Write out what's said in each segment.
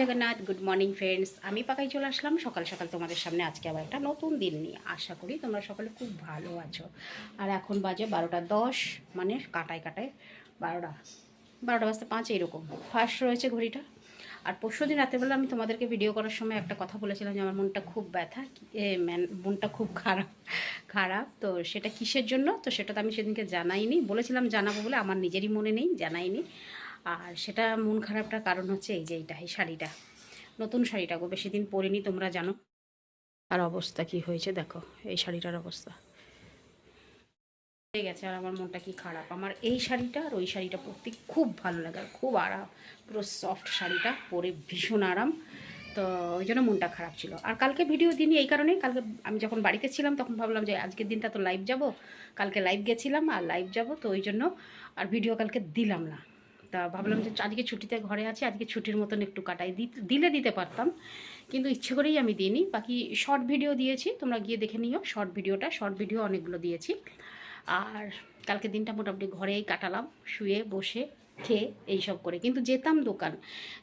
Jagannath good morning friends আমি পাকাই চলে আসলাম। সকাল সকাল তোমাদের সামনে আজকে আবার একটা নতুন দিন নিয়ে। আশা করি তোমরা সকলে খুব ভালো আছো। আর এখন বাজে বারোটা দশ মানে কাটায় কাটায় বারোটা বারোটা বাজতে পাঁচ এইরকম ফার্স্ট রয়েছে ঘড়িটা। আর পরশু দিন রাতেরবেলা আমি তোমাদেরকে ভিডিও করার সময় একটা কথা বলেছিলাম যে আমার মনটা খুব ব্যথা। মনটা খুব খারাপ খারাপ। তো সেটা কিসের জন্য? তো সেটা তো আমি সেদিনকে জানাইনি। বলেছিলাম জানাব বলে আমার নিজেরই মনে নেই, জানাইনি। আর সেটা মন খারাপটার কারণ হচ্ছে এই যে এইটা, এই শাড়িটা। নতুন শাড়িটা গো বেশি দিন পরিনি তোমরা জানো। আর অবস্থা কি হয়েছে দেখো, এই শাড়িটার অবস্থা। হয়ে গেছে আর আমার মনটা কি খারাপ। আমার এই শাড়িটা আর ওই শাড়িটা পরতে খুব ভালো লাগে আর খুব আরাম। পুরো সফট শাড়িটা পরে ভীষণ আরাম। তো ওই জন্য মনটা খারাপ ছিল। আর কালকে ভিডিও দিনই এই কারণে কালকে আমি যখন বাড়িতে ছিলাম তখন ভাবলাম যে আজকের দিনটা তো লাইভ যাব। কালকে লাইভ গেছিলাম আর লাইভ যাব, তো ওই জন্য আর ভিডিও কালকে দিলাম না। তা ভাবলাম যে আজকে ছুটিতে ঘরে আছি, আজকে ছুটির মতন একটু কাটাই। দিলে দিতে পারতাম, কিন্তু ইচ্ছে করেই আমি দিইনি। বাকি শর্ট ভিডিও দিয়েছি, তোমরা গিয়ে দেখে নিও শর্ট ভিডিওটা শর্ট ভিডিও অনেকগুলো দিয়েছি। আর কালকে দিনটা মোটামুটি ঘরেই কাটালাম, শুয়ে, বসে, খেয়ে, এইসব করে। কিন্তু যেতাম দোকান,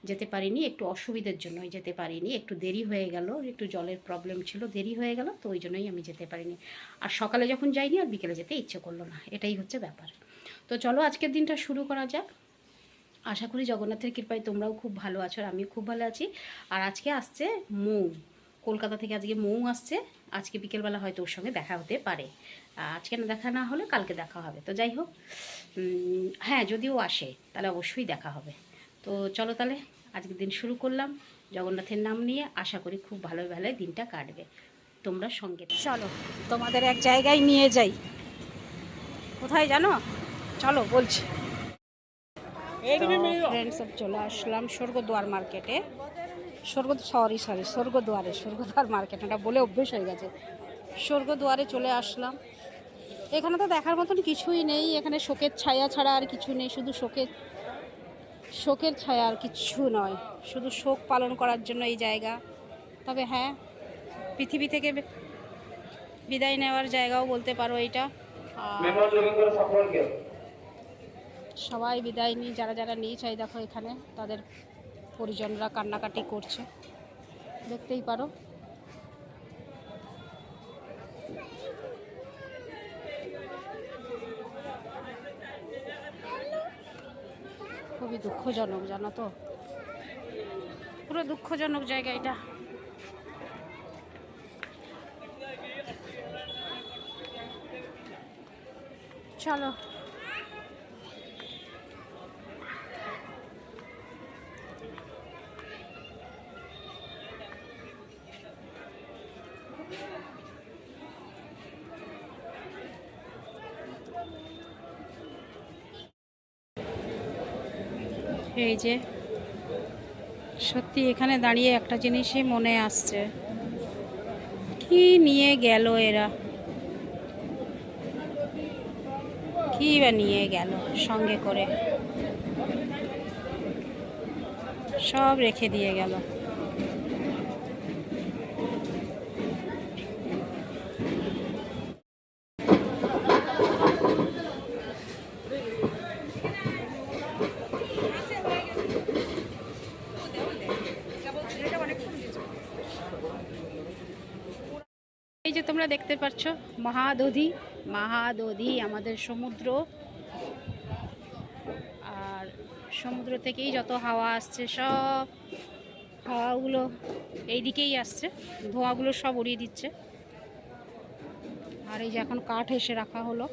যেতে পারিনি, একটু অসুবিধার জন্যই যেতে পারিনি। একটু দেরি হয়ে গেল, একটু জলের প্রবলেম ছিল, দেরি হয়ে গেল, তো ওই জন্যই আমি যেতে পারিনি। আর সকালে যখন যাইনি, আর বিকেলে যেতে ইচ্ছে করল না। এটাই হচ্ছে ব্যাপার। তো চলো আজকের দিনটা শুরু করা যাক। আশা করি জগন্নাথের কৃপায় তোমরাও খুব ভালো আছো আর আমিও খুব ভালো আছি। আর আজকে আসছে মৌ। কলকাতা থেকে আজকে মৌ আসছে। আজকে বিকেলবেলা হয়তো ওর সঙ্গে দেখা হতে পারে। আজকে না দেখা না হলে কালকে দেখা হবে। তো যাই হোক হ্যাঁ যদিও আসে, তাহলে অবশ্যই দেখা হবে। তো চলো তাহলে, আজকের দিন শুরু করলাম জগন্নাথের নাম নিয়ে। আশা করি খুব ভালো ভালো দিনটা কাটবে। তোমরা সঙ্গে চলো, তোমাদের এক জায়গায় নিয়ে যাই। কোথায় জানো? চলো, বলছি। ফ্রেন্ডস সব চলে আসলাম স্বর্গদ্বার মার্কেটে স্বর্গ সরি সরি স্বর্গদ্বারে স্বর্গদ্বার মার্কেট এটা বলে অভ্যেস হয়ে গেছে। স্বর্গদ্বারে চলে আসলাম। এখানে তো দেখার মতন কিছুই নেই এখানে শোকের ছায়া ছাড়া আর কিছু নেই শুধু শোকের শোকের ছায়া আর কিচ্ছু নয় শুধু শোক পালন করার জন্য এই জায়গা। তবে হ্যাঁ পৃথিবী থেকে বিদায় নেওয়ার জায়গাও বলতে পারো এটা আর সবাই বিদায় নিয়ে যারা যারা নিয়ে চাই দেখো এখানে, তাদের পরিজনরা কান্নাকাটি করছে। দেখতেই পারো। খুবই দুঃখজনক, জানো তো? পুরো দুঃখজনক জায়গা এটা। চলো। এই যে, সত্যি এখানে দাঁড়িয়ে একটা জিনিসই মনে আসছে। কি নিয়ে গেল এরা? কি বা নিয়ে গেল সঙ্গে করে? সব রেখে দিয়ে গেল। তোমরা দেখতে পাচ্ছ মহাদধি মহাদধি আমাদের সমুদ্র। আর সমুদ্র থেকেই যত হাওয়া আসছে, সব হাওয়াগুলো এই দিকেই আসছে, ধোঁয়াগুলো সব উড়িয়ে দিচ্ছে। আর এই যে এখন কাঠ এসে রাখা হলো।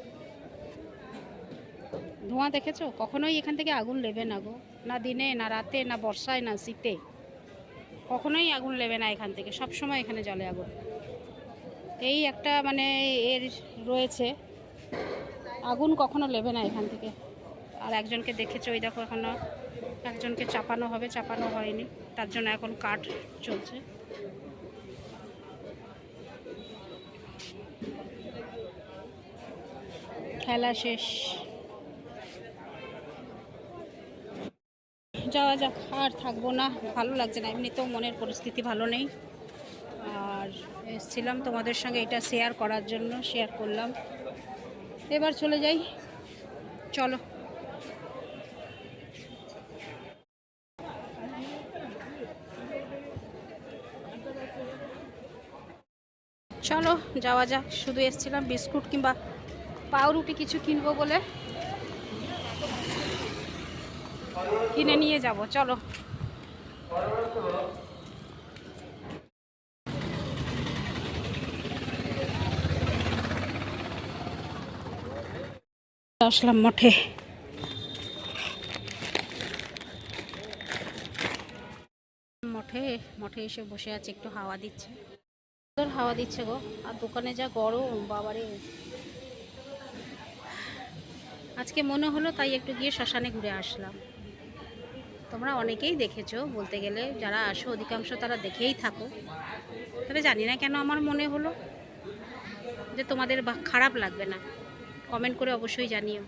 ধোঁয়া দেখেছ? কখনোই এখান থেকে আগুন লেবে না গো। না দিনে, না রাতে, না বর্ষায়, না শীতে। কখনোই আগুন লেবে না এখান থেকে। সব সময় এখানে জলে আগুন। এই একটা মানে এর রয়েছে। আগুন কখনো লেবে না এখান থেকে। আর একজনকে দেখেছ ওই দেখো এখনও। একজনকে চাপানো হবে, চাপানো হয়নি। তার জন্য এখন কাঠ চলছে। খেলা শেষ। যাওয়া যাক, আর থাকব না। ভালো লাগছে না। এমনিতেও মনের পরিস্থিতি ভালো নেই। আর এসছিলাম তোমাদের সঙ্গে এটা শেয়ার করার জন্য শেয়ার করলাম। এবার চলে যাই। চলো। চলো, যাওয়া যাক। শুধু এসেছিলাম বিস্কুট কিংবা পাউরুটি কিছু কিনবো বলে। কিনে নিয়ে যাব, চলো। আসলাম মঠে। মঠে মঠে এসে বসে আছে, একটু হাওয়া দিচ্ছে। হাওয়া দিচ্ছে গো, আর দোকানে যা গরম, বাবারে। আজকে মনে হলো তাই একটু গিয়ে শ্মশানে ঘুরে আসলাম। তোমরা অনেকেই দেখেছ, বলতে গেলে যারা আসো, অধিকাংশ তারা দেখেই থাকো। তবে জানি না কেন আমার মনে হলো যে তোমাদের খারাপ লাগবে না। কমেন্ট করে অবশ্যই জানিও।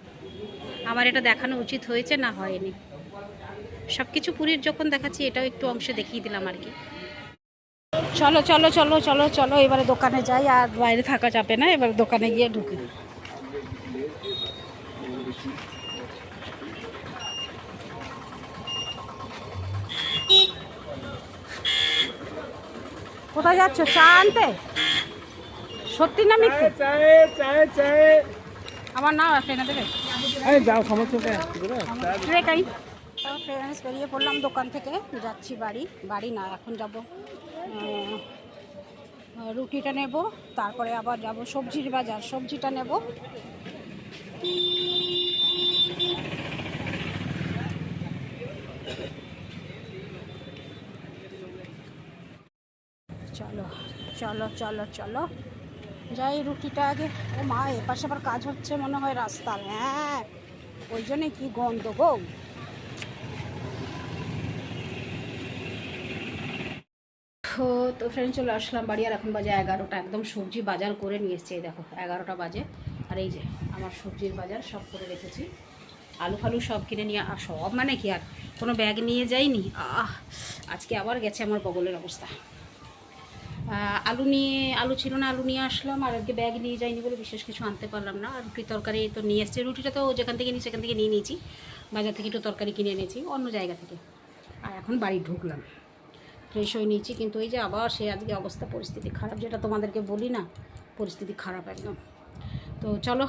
আমার এটা দেখানো উচিত হয়েছে না হয়নি। সব কিছু পুরীর যখন দেখাচ্ছি, এটাও একটু অংশ দেখিয়ে দিলাম আর কি। চলো চলো চলো চলো চলো, এবারে দোকানে যাই। আর বাইরে থাকা যাবে না, এবার দোকানে গিয়ে ঢুকি। কোথায় যাচ্ছ? চা আনতে? সত্যি না মিথ্যে? চায়ে চায়ে চায়ে। আমার নাও একটা এনে দেবে। যাও করে। ট্রেকাই ফ্রেন্ডস বেরিয়ে পড়লাম দোকান থেকে। যাচ্ছি বাড়ি। বাড়ি না এখন যাব রুটিটা নেব তারপরে আবার যাব সবজির বাজার। সবজিটা নেব। চলো চলো চলো চলো। যাই, রুটিটা আগে। ও মা, এপাশে আবার কাজ হচ্ছে মনে হয় রাস্তার। হ্যাঁ ওই জন্যে কি গন্ধ গো? ও, তো ফ্রেন্ড চলে আসলাম বাড়ি, আর এখন বাজে এগারোটা। একদম সবজি বাজার করে নিয়ে এসছে দেখো, এগারোটা বাজে। আর এই যে, আমার সবজির বাজার সব করে রেখেছি। আলু ফালু সব কিনে নিয়ে, আর সব মানে কি আর? কোনো ব্যাগ নিয়ে যাইনি? আহ, আজকে আবার গেছে আমার বগলের অবস্থা। আলু নিয়ে, আলু ছিল না, আলু নিয়ে আসলাম, আর আজকে ব্যাগ নিয়ে যাইনি বলে বিশেষ কিছু আনতে পারলাম না। আর রুটি তরকারি তো নিয়ে এসছে। রুটিটা তো যেখান থেকে নিই সেখান থেকে নিয়ে নিয়েছি। বাজার থেকে একটু তরকারি কিনে এনেছি, অন্য জায়গা থেকে। আর এখন বাড়ি ঢুকলাম। ফ্রেশ হয়ে নিয়েছি, কিন্তু এই যে আবার সে আজকে অবস্থা, পরিস্থিতি খারাপ, যেটা তোমাদেরকে বলি না, পরিস্থিতি খারাপ একদম। তো চলো,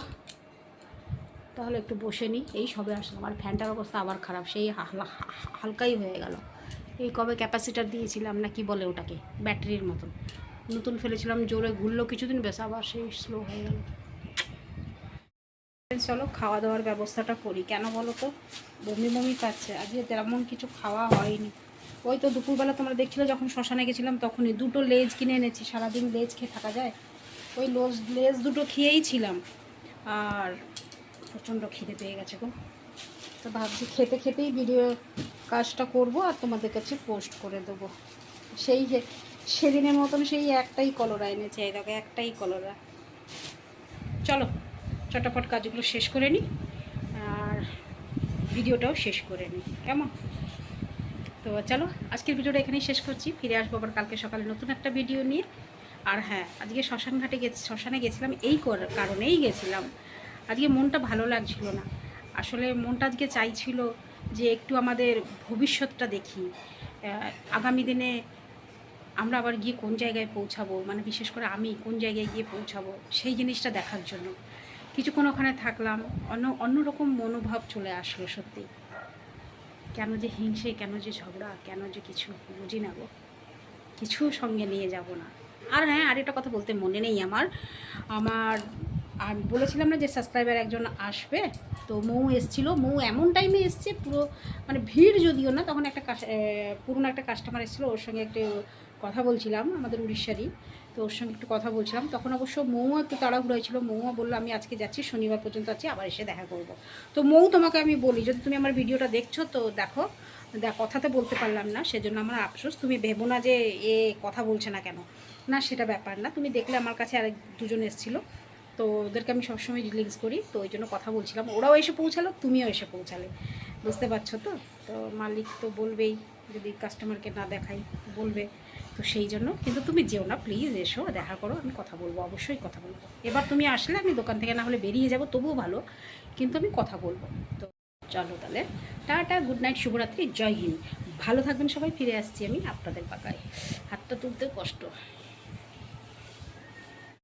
তাহলে একটু বসে নিই। এই সবে আসলাম। আর ফ্যানটার অবস্থা আবার খারাপ, সেই হালকা হালকাই হয়ে গেল। এই কবে ক্যাপাসিটার দিয়েছিলাম না কি বলে ওটাকে? ব্যাটারির মতন। নতুন ফেলেছিলাম, জোরে ঘুরলো কিছুদিন বেশ আবার সেই স্লো হয়ে গেল। চলো খাওয়া দাওয়ার ব্যবস্থাটা করি। কেন বলো তো? বমি বমি পাচ্ছে। আজকে তেমন কিছু খাওয়া হয়নি। ওই তো দুপুরবেলা তোমরা দেখছিলে, যখন শ্মশানে গেছিলাম, তখনই দুটো লেজ কিনে এনেছি। সারাদিন লেজ খেয়ে থাকা যায়? ওই লোজ, লেজ দুটো খেয়েই ছিলাম। আর প্রচণ্ড খিদে পেয়ে গেছে গো। তো ভাবছি খেতে খেতেই ভিডিও কাজটা করব আর তোমাদের কাছে পোস্ট করে দেবো। সেই সেদিনের মতন সেই একটাই কলরা এনেছে, এই দেখো একটাই কলরা চলো, চটাপট কাজগুলো শেষ করে নিই আর ভিডিওটাও শেষ করে নিই কেমন? তো চলো, আজকের ভিডিওটা এখানেই শেষ করছি, ফিরে আসব আবার কালকে সকালে নতুন একটা ভিডিও নিয়ে। আর হ্যাঁ আজকে শ্মশান ঘাটে গেছি, শ্মশানে গেছিলাম, এই কর- কারণেই গেছিলাম। আজকে মনটা ভালো লাগছিল না। আসলে মনটা আজকে চাইছিল যে একটু আমাদের ভবিষ্যৎটা দেখি। আগামী দিনে আমরা আবার গিয়ে কোন জায়গায় পৌঁছাবো? মানে বিশেষ করে আমি কোন জায়গায় গিয়ে পৌঁছাবো? সেই জিনিসটা দেখার জন্য। কিছুক্ষণ ওখানে থাকলাম, অন্য অন্যরকম মনোভাব চলে আসলো সত্যি। কেন যে হিংসে, কেন যে ঝগড়া, কেন যে কিছু বুঝি না গো। কিছু সঙ্গে নিয়ে যাব না। আর হ্যাঁ আরেকটা কথা বলতে মনে নেই আমার। আমার আর বলেছিলাম না যে সাবস্ক্রাইবার একজন আসবে, তো মৌ এসছিল। মৌ এমন টাইমে এসছে, পুরো মানে ভিড় যদিও না, তখন একটা পুরনো একটা কাস্টমার এসেছিল, ওর সঙ্গে একটু কথা বলছিলাম, আমাদের উড়িষ্যারই। তো ওর সঙ্গে একটু কথা বলছিলাম। তখন অবশ্য মৌও একটু তাড়াহুড়ো হয়েছিল। মৌও বলল, আমি আজকে যাচ্ছি, শনিবার পর্যন্ত আছি, আবার এসে দেখা করব। তো মৌ তোমাকে আমি বলি, যদি তুমি আমার ভিডিওটা দেখছ, তো দেখো, দেখ কথাতে বলতে পারলাম না, সেজন্য আমার আফসোস। তুমি ভেবো না যে এ কথা বলছে না কেন। না, সেটা ব্যাপার না। তুমি দেখলে আমার কাছে আরেক দুজন এসেছিল। তো ওদেরকে আমি সবসময় রিলিংস করি, তো ওই জন্য কথা বলছিলাম। ওরাও এসে পৌঁছালো, তুমিও এসে পৌঁছালে। বুঝতে পারছ তো? তো মালিক তো বলবেই, যদি কাস্টমারকে না দেখাই, বলবে। তো সেই জন্য, কিন্তু তুমি যেও না প্লিজ এসো, দেখা করো, আমি কথা বলব, অবশ্যই কথা বলব। এবার তুমি আসলে আমি দোকান থেকে না হলে বেরিয়ে যাব, তবুও ভালো, কিন্তু আমি কথা বলব। তো চলো তাহলে, টাটা গুড নাইট শুভরাত্রি, জয় হিন্দ। ভালো থাকবেন সবাই, ফিরে আসছি আমি আপনাদের পাকায় হাতটা তুলতে কষ্ট